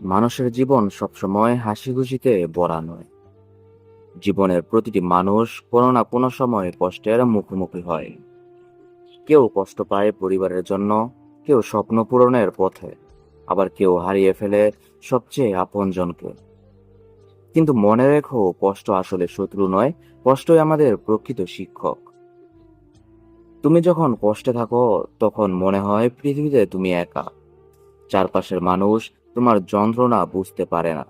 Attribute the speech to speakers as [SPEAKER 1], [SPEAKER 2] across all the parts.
[SPEAKER 1] মানুষের জীবন সবসময় হাসি খুশিতে ভরা নয়। জীবনের প্রতিটি মানুষ কোনো না কোনো সময় কষ্টের মুখোমুখি হয়। কেউ কষ্ট পায় পরিবারের জন্য, কেউ স্বপ্ন পূরণের পথে, আবার কেউ হারিয়ে ফেলে সবচেয়ে আপনজনকে। কিন্তু মনে রেখো, কষ্ট আসলে শত্রু নয়, কষ্টই আমাদের প্রকৃত শিক্ষক। তুমি যখন কষ্টে থাকো, তখন মনে হয় পৃথিবীতে তুমি একা। চারপাশের মানুষ তোমার যন্ত্রণা বুঝতে পারে না।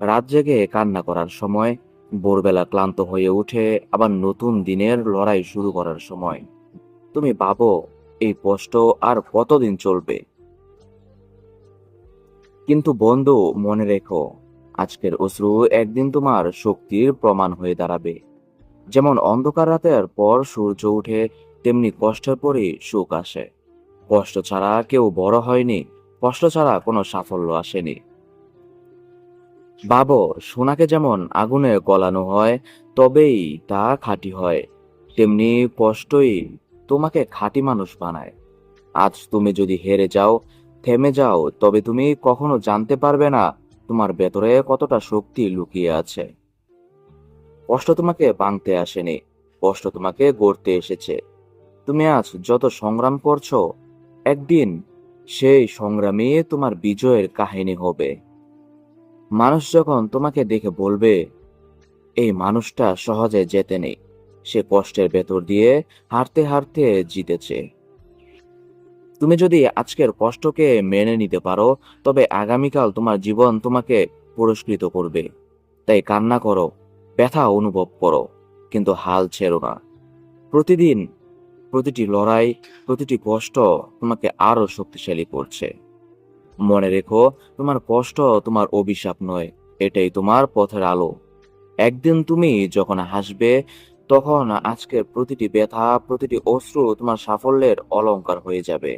[SPEAKER 1] রাত জেগে কান্না করার সময়, ভোরবেলা ক্লান্ত হয়ে উঠে আবার নতুন দিনের লড়াই শুরু করার সময়। তুমি ভাবো, এই কষ্ট আর কতদিন চলবে? কিন্তু বন্ধু, মনে রেখো, আজকের অশ্রু একদিন তোমার শক্তির প্রমাণ হয়ে দাঁড়াবে। যেমন অন্ধকার রাতের পর সূর্য উঠে, তেমনি কষ্টের পরে সুখ আসে। কষ্ট ছাড়া কেউ বড় হয়নি কষ্ট ছাড়া কোনো সাফল্য আসেনি। ভাবো সোনাকে যেমন আগুনে গলানো হয়, তবেই তা খাঁটি হয়। তেমনি কষ্টই তোমাকে খাঁটি মানুষ বানায়। আজ তুমি যদি হেরে যাও, থেমে যাও, তবে তুমি কখনো জানতে পারবে না তোমার ভেতরে কতটা শক্তি লুকিয়ে আছে। কষ্ট তোমাকে ভাঙতে আসেনি, কষ্ট তোমাকে গড়তে এসেছে। তুমি আজ যত সংগ্রাম করছ, একদিন সেই সংগ্রামে তোমার বিজয়ের কাহিনী হবে। মানুষ যখন তোমাকে দেখে বলবে, এই মানুষটা সহজে যেতে নেই। সে কষ্টের ভেতর দিয়ে হারতে হারতে জিতেছে। তুমি যদি আজকের কষ্টকে মেনে নিতে পারো, তবে আগামীকাল তোমার জীবন তোমাকে পুরস্কৃত করবে। তাই কান্না করো, ব্যথা অনুভব করো, কিন্তু হাল ছেড়ো না। প্রতিদিন প্রতিটি লড়াই, প্রতিটি কষ্ট তোমাকে আরও শক্তিশালী করছে। মনে রেখো, তোমার কষ্ট তোমার অভিশাপ নয়, এটাই তোমার পথের আলো। একদিন তুমি যখন হাসবে, তখন আজকের প্রতিটি ব্যথা, প্রতিটি অশ্রু তোমার সাফল্যের অলঙ্কার হয়ে যাবে।